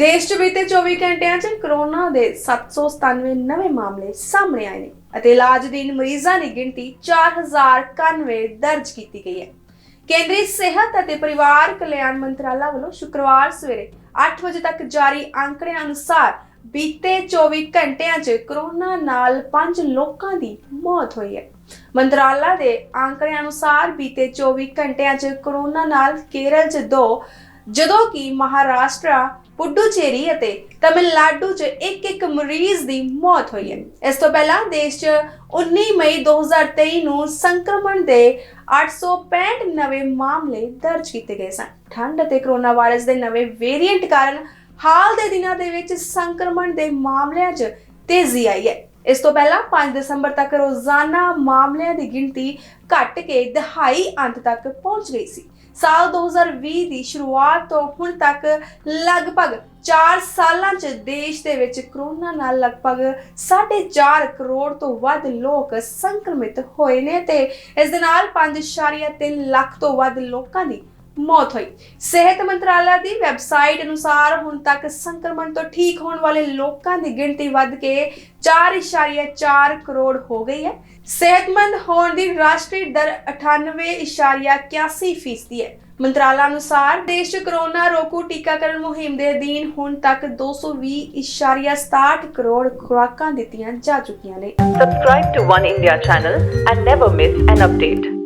ਦੇਸ਼ 'ਚ ਬੀਤੇ 24 ਘੰਟਿਆਂ 'ਚ ਕੋਰੋਨਾ ਦੇ 797 ਨਵੇਂ ਮਾਮਲੇ ਸਾਹਮਣੇ ਆਏ ਨੇ ਅਤੇ ਇਲਾਜ ਮਰੀਜ਼ਾਂ ਦੀ ਗਿਣਤੀ 4091 ਦਰਜ ਕੀਤੀ ਗਈ ਹੈ। ਕੇਂਦਰੀ ਸਿਹਤ ਅਤੇ ਪਰਿਵਾਰ ਕਲਿਆਣ ਮੰਤਰਾਲਾ ਵੱਲੋਂ ਸ਼ੁੱਕਰਵਾਰ ਸਵੇਰੇ 8 ਵਜੇ ਤੱਕ ਜਾਰੀ ਅੰਕੜਿਆਂ ਅਨੁਸਾਰ ਬੀਤੇ 24 ਘੰਟਿਆਂ 'ਚ ਕੋਰੋਨਾ ਨਾਲ 5 ਲੋਕਾਂ ਦੀ ਮੌਤ ਹੋਈ ਹੈ। ਮੰਤਰਾਲਾ ਦੇ ਅੰਕੜਿਆਂ ਅਨੁਸਾਰ ਬੀਤੇ 24 ਘੰਟਿਆਂ 'ਚ ਕੋਰੋਨਾ ਨਾਲ ਕੇਰਲ 'ਚ ਦੋ ਜਦੋਂ ਕਿ ਮਹਾਰਾਸ਼ਟਰ, ਪੁਡੂਚੇਰੀ ਅਤੇ ਤਮਿਲਨਾਡੂ 'ਚ ਇੱਕ ਇੱਕ ਮਰੀਜ਼ ਦੀ ਮੌਤ ਹੋਈ ਹੈ। ਇਸ ਤੋਂ ਪਹਿਲਾਂ ਦੇਸ਼ 'ਚ 19 ਮਈ 2023 ਨੂੰ ਸੰਕਰਮਣ ਦੇ 865 ਨਵੇਂ ਮਾਮਲੇ ਦਰਜ ਕੀਤੇ ਗਏ ਸਨ। ਠੰਡ ਅਤੇ ਕੋਰੋਨਾ ਵਾਇਰਸ ਦੇ ਨਵੇਂ ਵੇਰੀਐਂਟ ਕਾਰਨ ਹਾਲ ਦੇ ਦਿਨਾਂ ਦੇ ਵਿੱਚ ਸੰਕਰਮਣ ਦੇ ਮਾਮਲਿਆਂ 'ਚ ਤੇਜ਼ੀ ਆਈ ਹੈ। ਇਸ ਤੋਂ ਪਹਿਲਾਂ 5 ਦਸੰਬਰ ਤੱਕ ਰੋਜ਼ਾਨਾ ਮਾਮਲਿਆਂ ਦੀ ਗਿਣਤੀ ਘਟ ਕੇ ਦਹਾਈ ਅੰਤ ਤੱਕ ਪਹੁੰਚ ਗਈ ਸੀ। ਸਾਲ 2020 ਦੀ ਸ਼ੁਰੂਆਤ ਤੋਂ ਹੁਣ ਤੱਕ ਲਗਭਗ 4 ਸਾਲਾਂ 'ਚ ਦੇਸ਼ ਦੇ ਵਿੱਚ ਕਰੋਨਾ ਨਾਲ ਲਗਭਗ 4.5 ਕਰੋੜ ਤੋਂ ਵੱਧ ਲੋਕ ਸੰਕਰਮਿਤ ਹੋਏ ਨੇ ਤੇ ਇਸ ਦੇ ਨਾਲ 5.3 ਲੱਖ ਤੋਂ ਵੱਧ ਲੋਕਾਂ ਦੀ ਮੌਤ ਹੋਈ। ਸਿਹਤ ਮੰਤਰਾਲਾ ਦੀ ਵੈਬਸਾਈਟ ਅਨੁਸਾਰ ਹੁਣ ਤੱਕ ਸੰਕਰਮਣ ਤੋਂ ਠੀਕ ਹੋਣ ਵਾਲੇ ਲੋਕਾਂ ਦੀ ਗਿਣਤੀ ਵੱਧ ਕੇ 4.4 ਕਰੋੜ ਹੋ ਗਈ ਹੈ। ਸਿਹਤਮੰਦ ਹੋਣ ਦੀ ਰਾਸ਼ਟਰੀ ਦਰ 98.81 ਫੀਸਦੀ ਹੈ। ਮੰਤਰਾਲਾ ਅਨੁਸਾਰ ਦੇਸ਼ 'ਚ ਕਰੋਨਾ ਰੋਕੂ ਟੀਕਾਕਰਨ ਮੁਹਿੰਮ ਦੇ ਅਧੀਨ ਹੁਣ ਤੱਕ 220.67 ਕਰੋੜ ਖੁਰਾਕਾਂ ਦਿੱਤੀਆਂ ਜਾ ਚੁੱਕੀਆਂ ਨੇ। Subscribe to One India channel and never miss an update.